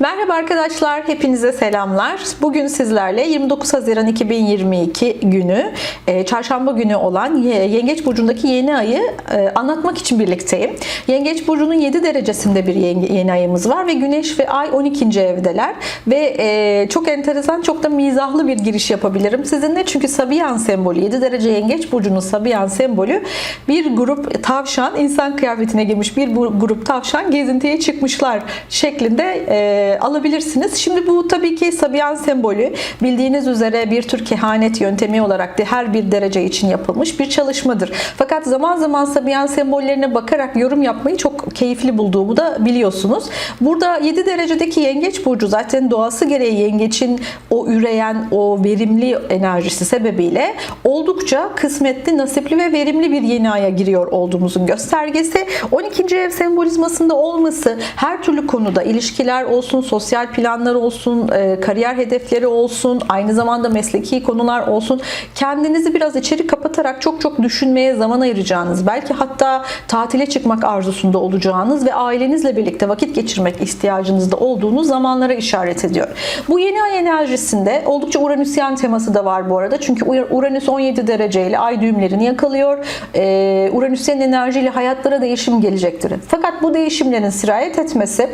Merhaba arkadaşlar, hepinize selamlar. Bugün sizlerle 29 Haziran 2022 günü, e, çarşamba günü olan Ye- Yengeç Burcu'ndaki yeni ayı e, anlatmak için birlikteyim. Yengeç Burcu'nun 7 derecesinde bir yeni ayımız var ve Güneş ve Ay 12. evdeler. Ve e, çok enteresan, çok da mizahlı bir giriş yapabilirim sizinle. Çünkü Sabiyan sembolü, 7 derece Yengeç Burcu'nun Sabiyan sembolü bir grup tavşan, insan kıyafetine girmiş bir grup tavşan gezintiye çıkmışlar şeklinde e, alabilirsiniz. Şimdi bu tabii ki Sabiyan sembolü bildiğiniz üzere bir tür kehanet yöntemi olarak da her bir derece için yapılmış bir çalışmadır. Fakat zaman zaman Sabiyan sembollerine bakarak yorum yapmayı çok keyifli bulduğumu da biliyorsunuz. Burada 7 derecedeki yengeç burcu zaten doğası gereği yengeçin o üreyen, o verimli enerjisi sebebiyle oldukça kısmetli, nasipli ve verimli bir yeni aya giriyor olduğumuzun göstergesi. 12. ev sembolizmasında olması her türlü konuda ilişkiler olsun, sosyal planlar olsun, e, kariyer hedefleri olsun, aynı zamanda mesleki konular olsun. Kendinizi biraz içeri kapatarak çok çok düşünmeye zaman ayıracağınız, belki hatta tatile çıkmak arzusunda olacağınız ve ailenizle birlikte vakit geçirmek ihtiyacınızda olduğunuz zamanlara işaret ediyor. Bu yeni ay enerjisinde oldukça Uranüsyen teması da var bu arada. Çünkü Uranüs 17 dereceyle ay düğümlerini yakalıyor. Ee, Uranüsyen enerjiyle hayatlara değişim gelecektir. Fakat bu değişimlerin sirayet etmesi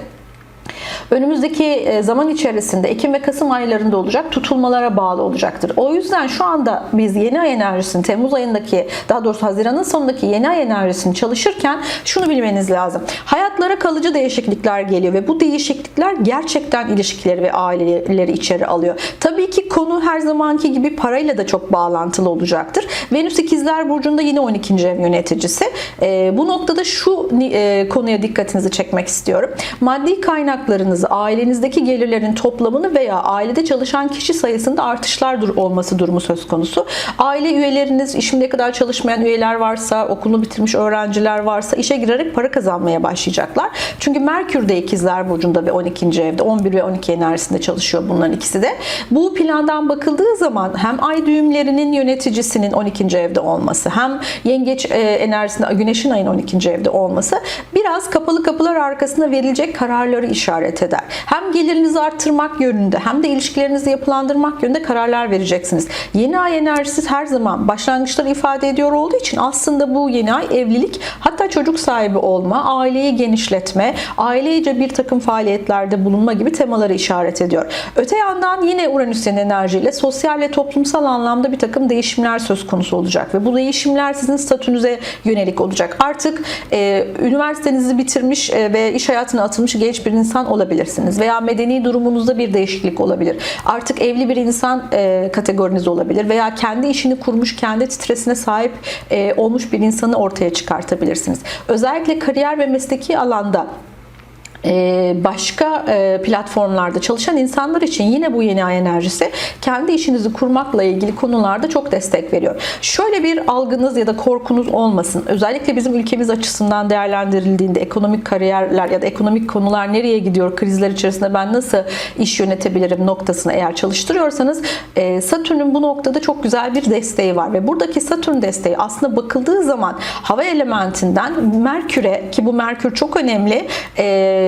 önümüzdeki e, zaman içerisinde Ekim ve Kasım aylarında olacak tutulmalara bağlı olacaktır. O yüzden şu anda biz yeni ay enerjisini Temmuz ayındaki daha doğrusu Haziran'ın sonundaki yeni ay enerjisini çalışırken şunu bilmeniz lazım. Hayatlara kalıcı değişiklikler geliyor ve bu değişiklikler gerçekten ilişkileri ve aileleri içeri alıyor. Tabii ki konu her zamanki gibi parayla da çok bağlantılı olacaktır. Venüs ikizler burcunda yine 12. ev yöneticisi. E, bu noktada şu e, konuya dikkatinizi çekmek istiyorum. Maddi kaynaklarınızı, ailenizdeki gelirlerin toplamını veya ailede çalışan kişi sayısında artışlar dur olması durumu söz konusu. Aile üyeleriniz, şimdiye kadar çalışmayan üyeler varsa, okulunu bitirmiş öğrenciler varsa işe girerek para kazanmaya başlayacaklar. Çünkü Merkür de ikizler burcunda ve 12. evde, 11 ve 12 enerjisinde çalışıyor bunların ikisi de. Bu plandan bakıldığı zaman hem ay düğümlerinin yöneticisinin 12. evde olması, hem yengeç e, enerjisinde güneşin ayın 12. evde olması biraz kapalı kapılar arkasında verilecek kararları işaret eder. Hem gelirinizi arttırmak yönünde hem de ilişkilerinizi yapılandırmak yönünde kararlar vereceksiniz. Yeni ay enerjisi her zaman başlangıçları ifade ediyor olduğu için aslında bu yeni ay evlilik hatta çocuk sahibi olma, aileyi genişletme, ailece bir takım faaliyetlerde bulunma gibi temaları işaret ediyor. Öte yandan yine Uranüs'ün enerjiyle sosyal ve toplumsal anlamda bir takım değişimler söz konusu olacak ve bu değişimler sizin statünüze yönelik olacak. Artık e, üniversitenizi bitirmiş e, ve iş hayatına atılmış genç bir insan olabilirsiniz veya medeni durumunuzda bir değişiklik olabilir. Artık evli bir insan e, kategoriniz olabilir veya kendi işini kurmuş, kendi titresine sahip e, olmuş bir insanı ortaya çıkartabilirsiniz. Özellikle kariyer ve mesleki alanda başka e, platformlarda çalışan insanlar için yine bu yeni ay enerjisi kendi işinizi kurmakla ilgili konularda çok destek veriyor. Şöyle bir algınız ya da korkunuz olmasın. Özellikle bizim ülkemiz açısından değerlendirildiğinde ekonomik kariyerler ya da ekonomik konular nereye gidiyor, krizler içerisinde ben nasıl iş yönetebilirim noktasını eğer çalıştırıyorsanız e, Satürn'ün bu noktada çok güzel bir desteği var ve buradaki Satürn desteği aslında bakıldığı zaman hava elementinden Merkür'e ki bu Merkür çok önemli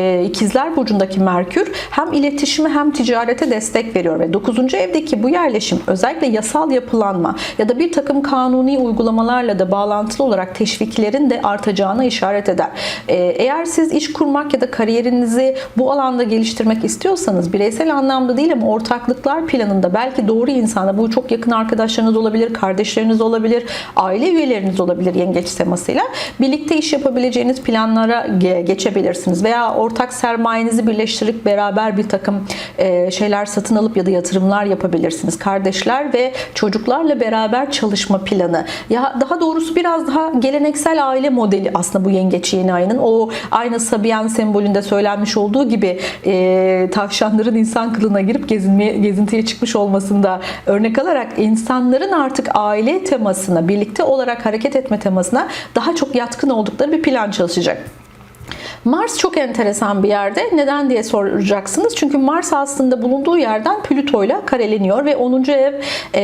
e, Burcu'ndaki Merkür hem iletişime hem ticarete destek veriyor ve 9. evdeki bu yerleşim özellikle yasal yapılanma ya da bir takım kanuni uygulamalarla da bağlantılı olarak teşviklerin de artacağına işaret eder. Ee, Eğer siz iş kurmak ya da kariyerinizi bu alanda geliştirmek istiyorsanız bireysel anlamda değil ama ortaklıklar planında belki doğru insana bu çok yakın arkadaşlarınız olabilir, kardeşleriniz olabilir, aile üyeleriniz olabilir yengeç temasıyla birlikte iş yapabileceğiniz planlara ge- geçebilirsiniz veya ortak sermayenizi birleştirip beraber bir takım e, şeyler satın alıp ya da yatırımlar yapabilirsiniz. Kardeşler ve çocuklarla beraber çalışma planı. Ya daha doğrusu biraz daha geleneksel aile modeli aslında bu yengeç yeni ayının. O aynı Sabiyan sembolünde söylenmiş olduğu gibi e, tavşanların insan kılığına girip gezinmeye, gezintiye çıkmış olmasında örnek alarak insanların artık aile temasına, birlikte olarak hareket etme temasına daha çok yatkın oldukları bir plan çalışacak. Mars çok enteresan bir yerde. Neden diye soracaksınız. Çünkü Mars aslında bulunduğu yerden Plüto ile kareleniyor ve 10. ev,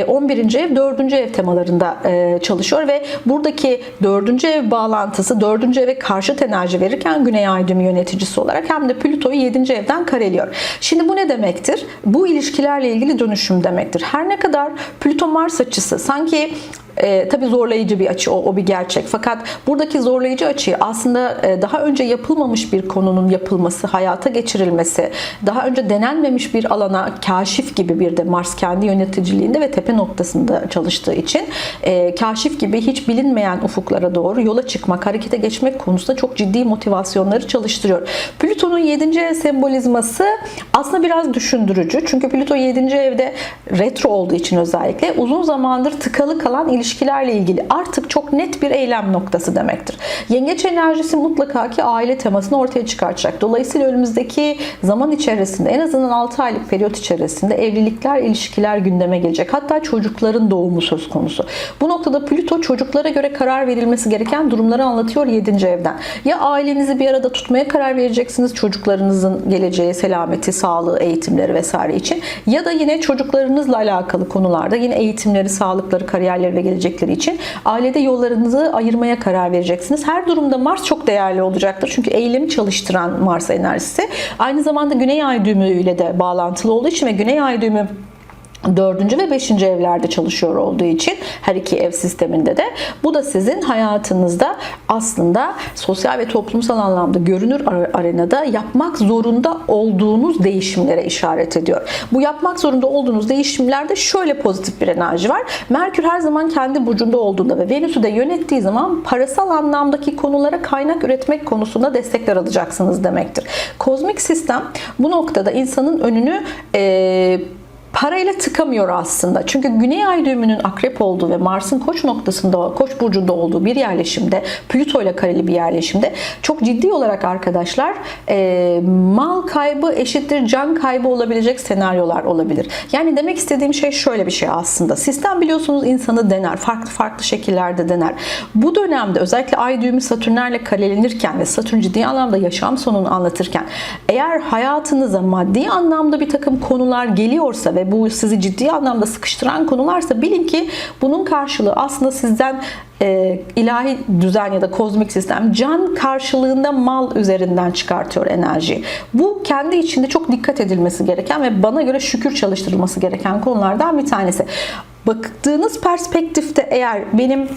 11. ev, 4. ev temalarında e, çalışıyor ve buradaki 4. ev bağlantısı 4. eve karşıt enerji verirken Güney Ay düğümü yöneticisi olarak hem de Plüto'yu 7. evden kareliyor. Şimdi bu ne demektir? Bu ilişkilerle ilgili dönüşüm demektir. Her ne kadar Plüto Mars açısı sanki e, tabii zorlayıcı bir açı o, o bir gerçek. Fakat buradaki zorlayıcı açıyı aslında e, daha önce yapılmamış bir konunun yapılması, hayata geçirilmesi, daha önce denenmemiş bir alana kaşif gibi bir de Mars kendi yöneticiliğinde ve tepe noktasında çalıştığı için e, kaşif gibi hiç bilinmeyen ufuklara doğru yola çıkmak, harekete geçmek konusunda çok ciddi motivasyonları çalıştırıyor. Plüton'un 7. ev sembolizması aslında biraz düşündürücü. Çünkü Plüto 7. evde retro olduğu için özellikle uzun zamandır tıkalı kalan ilişkilerle ilgili artık çok net bir eylem noktası demektir. Yengeç enerjisi mutlaka ki aile temasını ortaya çıkartacak. Dolayısıyla önümüzdeki zaman içerisinde en azından 6 aylık periyot içerisinde evlilikler, ilişkiler gündeme gelecek. Hatta çocukların doğumu söz konusu. Bu noktada Plüto çocuklara göre karar verilmesi gereken durumları anlatıyor 7. evden. Ya ailenizi bir arada tutmaya karar vereceksiniz çocuklarınızın geleceği, selameti, sağlığı, eğitimleri vesaire için ya da yine çocuklarınızla alakalı konularda yine eğitimleri, sağlıkları, kariyerleri ve gelecekleri için ailede yollarınızı ayırmaya karar vereceksiniz. Her durumda Mars çok değerli olacaktır. Çünkü eylemi çalıştıran Mars enerjisi. Aynı zamanda Güney Ay düğümü ile de bağlantılı olduğu için ve Güney Ay düğümü dördüncü ve beşinci evlerde çalışıyor olduğu için her iki ev sisteminde de bu da sizin hayatınızda aslında sosyal ve toplumsal anlamda görünür arenada yapmak zorunda olduğunuz değişimlere işaret ediyor. Bu yapmak zorunda olduğunuz değişimlerde şöyle pozitif bir enerji var. Merkür her zaman kendi burcunda olduğunda ve Venüs'ü de yönettiği zaman parasal anlamdaki konulara kaynak üretmek konusunda destekler alacaksınız demektir. Kozmik sistem bu noktada insanın önünü e, parayla tıkamıyor aslında. Çünkü Güney Ay düğümünün akrep olduğu ve Mars'ın koç noktasında, koç burcunda olduğu bir yerleşimde, Plüto ile kareli bir yerleşimde çok ciddi olarak arkadaşlar e, mal kaybı eşittir can kaybı olabilecek senaryolar olabilir. Yani demek istediğim şey şöyle bir şey aslında. Sistem biliyorsunuz insanı dener. Farklı farklı şekillerde dener. Bu dönemde özellikle Ay düğümü Satürnlerle karelenirken ve Satürn ciddi anlamda yaşam sonunu anlatırken eğer hayatınıza maddi anlamda bir takım konular geliyorsa ve bu sizi ciddi anlamda sıkıştıran konularsa bilin ki bunun karşılığı aslında sizden e, ilahi düzen ya da kozmik sistem can karşılığında mal üzerinden çıkartıyor enerjiyi. Bu kendi içinde çok dikkat edilmesi gereken ve bana göre şükür çalıştırılması gereken konulardan bir tanesi. Baktığınız perspektifte eğer benim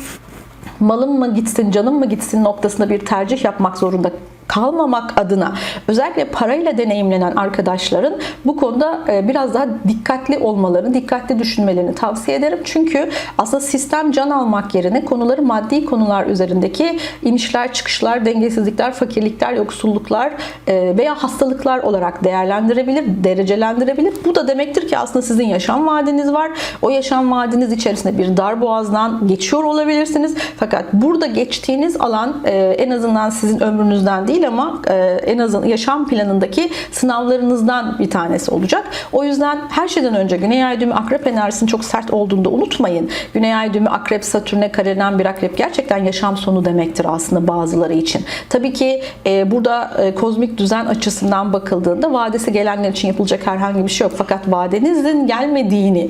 malım mı gitsin, canım mı gitsin noktasında bir tercih yapmak zorunda kalmamak adına özellikle parayla deneyimlenen arkadaşların bu konuda e, biraz daha dikkatli olmalarını, dikkatli düşünmelerini tavsiye ederim. Çünkü aslında sistem can almak yerine konuları maddi konular üzerindeki inişler, çıkışlar, dengesizlikler, fakirlikler, yoksulluklar e, veya hastalıklar olarak değerlendirebilir, derecelendirebilir. Bu da demektir ki aslında sizin yaşam vaadiniz var. O yaşam vaadiniz içerisinde bir dar boğazdan geçiyor olabilirsiniz. Fakat burada geçtiğiniz alan e, en azından sizin ömrünüzden değil değil ama e, en azından yaşam planındaki sınavlarınızdan bir tanesi olacak. O yüzden her şeyden önce Güney Ay düğümü akrep enerjisinin çok sert olduğunu da unutmayın. Güney Ay düğümü akrep satürne karelenen bir akrep gerçekten yaşam sonu demektir aslında bazıları için. Tabii ki e, burada e, kozmik düzen açısından bakıldığında vadesi gelenler için yapılacak herhangi bir şey yok. Fakat vadenizin gelmediğini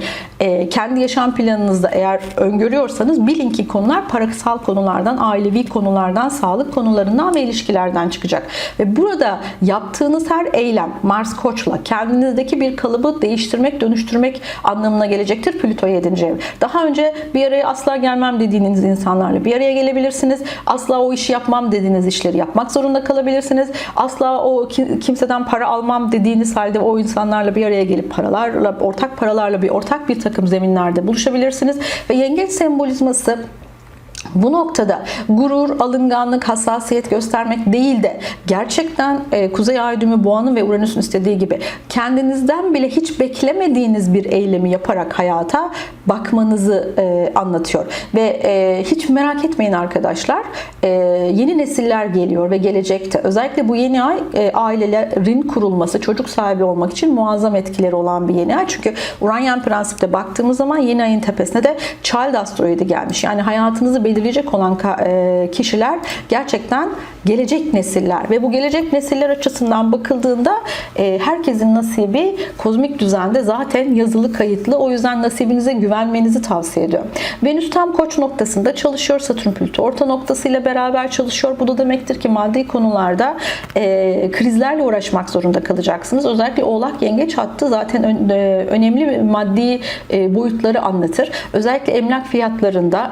kendi yaşam planınızda eğer öngörüyorsanız bilin ki konular parasal konulardan, ailevi konulardan, sağlık konularından ve ilişkilerden çıkacak. Ve burada yaptığınız her eylem Mars Koç'la kendinizdeki bir kalıbı değiştirmek, dönüştürmek anlamına gelecektir Plüto 7. ev. Daha önce bir araya asla gelmem dediğiniz insanlarla bir araya gelebilirsiniz. Asla o işi yapmam dediğiniz işleri yapmak zorunda kalabilirsiniz. Asla o kimseden para almam dediğiniz halde o insanlarla bir araya gelip paralarla, ortak paralarla bir ortak bir takım zeminlerde buluşabilirsiniz. Ve yengeç sembolizması bu noktada gurur, alınganlık, hassasiyet göstermek değil de gerçekten e, Kuzey Ay düğümü Boğa'nın ve Uranüs'ün istediği gibi kendinizden bile hiç beklemediğiniz bir eylemi yaparak hayata bakmanızı e, anlatıyor. Ve e, hiç merak etmeyin arkadaşlar e, yeni nesiller geliyor ve gelecekte özellikle bu yeni ay e, ailelerin kurulması, çocuk sahibi olmak için muazzam etkileri olan bir yeni ay. Çünkü Uranyen prensipte baktığımız zaman yeni ayın tepesine de Child asteroidi gelmiş. Yani hayatınızı belirleyecek olan e, kişiler gerçekten gelecek nesiller ve bu gelecek nesiller açısından bakıldığında e, herkesin nasibi kozmik düzende zaten yazılı kayıtlı. O yüzden nasibinize güvenmenizi tavsiye ediyorum. Venüs tam koç noktasında çalışıyor. Satürn Plüto orta noktasıyla beraber çalışıyor. Bu da demektir ki maddi konularda e, krizlerle uğraşmak zorunda kalacaksınız. Özellikle Oğlak Yengeç hattı zaten e, önemli maddi boyutları anlatır. Özellikle emlak fiyatlarında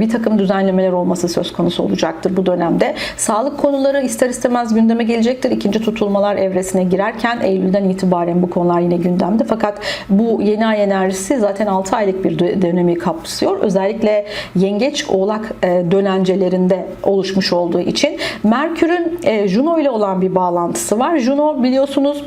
bir takım düzenlemeler olması söz konusu olacaktır bu dönemde. Sağlık konuları ister istemez gündeme gelecektir. İkinci tutulmalar evresine girerken Eylül'den itibaren bu konular yine gündemde. Fakat bu yeni ay enerjisi zaten 6 aylık bir dö- dönemi kapsıyor. Özellikle yengeç oğlak e, dönencelerinde oluşmuş olduğu için Merkür'ün e, Juno ile olan bir bağlantısı var. Juno biliyorsunuz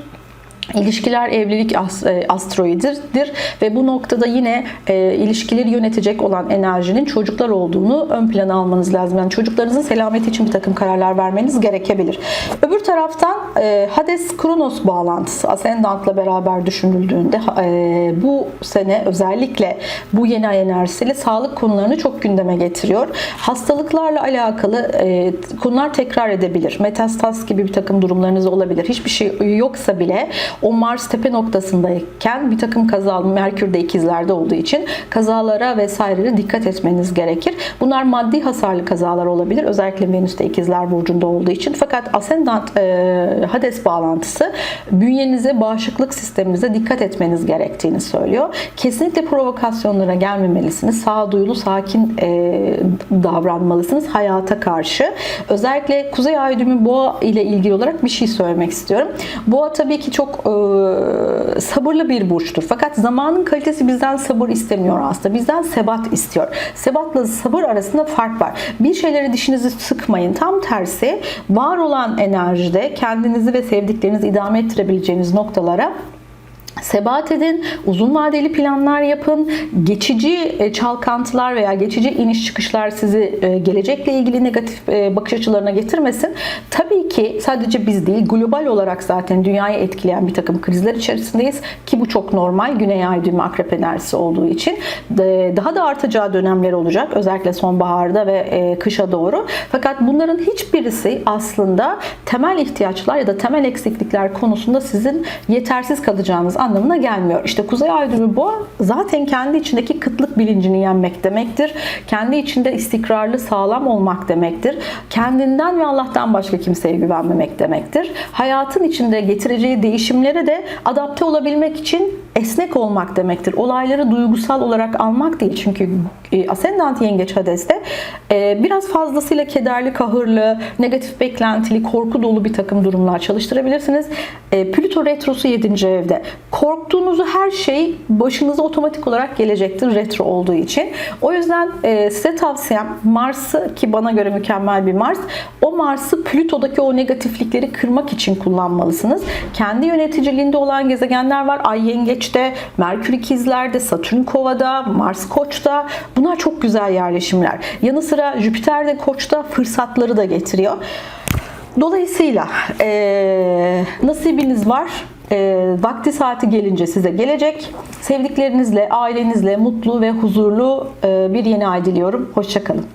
İlişkiler evlilik e, asteroididir ve bu noktada yine e, ilişkileri yönetecek olan enerjinin çocuklar olduğunu ön plana almanız lazım. Yani çocuklarınızın selameti için bir takım kararlar vermeniz gerekebilir. Öbür taraftan e, Hades-Kronos bağlantısı Ascendant'la beraber düşünüldüğünde e, bu sene özellikle bu yeni ay enerjisiyle sağlık konularını çok gündeme getiriyor. Hastalıklarla alakalı e, konular tekrar edebilir. Metastaz gibi bir takım durumlarınız olabilir. Hiçbir şey yoksa bile o Mars tepe noktasındayken bir takım kaza, Merkür de ikizlerde olduğu için kazalara vesairelere dikkat etmeniz gerekir. Bunlar maddi hasarlı kazalar olabilir. Özellikle Venüs de ikizler burcunda olduğu için. Fakat Ascendant e, Hades bağlantısı bünyenize, bağışıklık sisteminize dikkat etmeniz gerektiğini söylüyor. Kesinlikle provokasyonlara gelmemelisiniz. Sağduyulu, sakin e, davranmalısınız hayata karşı. Özellikle Kuzey Ay düğümü boğa ile ilgili olarak bir şey söylemek istiyorum. Boğa tabii ki çok e, sabırlı bir burçtur. Fakat zamanın kalitesi bizden sabır istemiyor aslında. Bizden sebat istiyor. Sebatla sabır arasında fark var. Bir şeyleri dişinizi sıkmayın. Tam tersi var olan enerjide kendinizi ve sevdiklerinizi idame ettirebileceğiniz noktalara Sebat edin, uzun vadeli planlar yapın. Geçici e, çalkantılar veya geçici iniş çıkışlar sizi e, gelecekle ilgili negatif e, bakış açılarına getirmesin. Tabii ki sadece biz değil, global olarak zaten dünyayı etkileyen bir takım krizler içerisindeyiz ki bu çok normal. Güney ay düğümü akrep enerjisi olduğu için daha da artacağı dönemler olacak. Özellikle sonbaharda ve kışa doğru. Fakat bunların hiçbirisi aslında temel ihtiyaçlar ya da temel eksiklikler konusunda sizin yetersiz kalacağınız anlamına gelmiyor. İşte Kuzey Ay düğümü boğa zaten kendi içindeki kıtlık bilincini yenmek demektir. Kendi içinde istikrarlı, sağlam olmak demektir. Kendinden ve Allah'tan başka kimseye güvenmemek demektir. Hayatın içinde getireceği değişimlere de adapte olabilmek için esnek olmak demektir. Olayları duygusal olarak almak değil. Çünkü e, Ascendant Yengeç Hades'te e, biraz fazlasıyla kederli, kahırlı, negatif beklentili, korku dolu bir takım durumlar çalıştırabilirsiniz. E, Plüto Retrosu 7. evde. Korktuğunuzu her şey başınıza otomatik olarak gelecektir retro olduğu için. O yüzden e, size tavsiyem Mars'ı ki bana göre mükemmel bir Mars. O Mars'ı Plüto'daki o negatiflikleri kırmak için kullanmalısınız. Kendi yöneticiliğinde olan gezegenler var. Ay Yengeç'te, Merkür İkizler'de, Satürn Kova'da, Mars Koç'ta. Bunlar çok güzel yerleşimler. Yanı sıra Jüpiter de Koç'ta fırsatları da getiriyor. Dolayısıyla eee, nasibiniz var. Eee, vakti saati gelince size gelecek. Sevdiklerinizle, ailenizle mutlu ve huzurlu eee, bir yeni ay diliyorum. Hoşçakalın.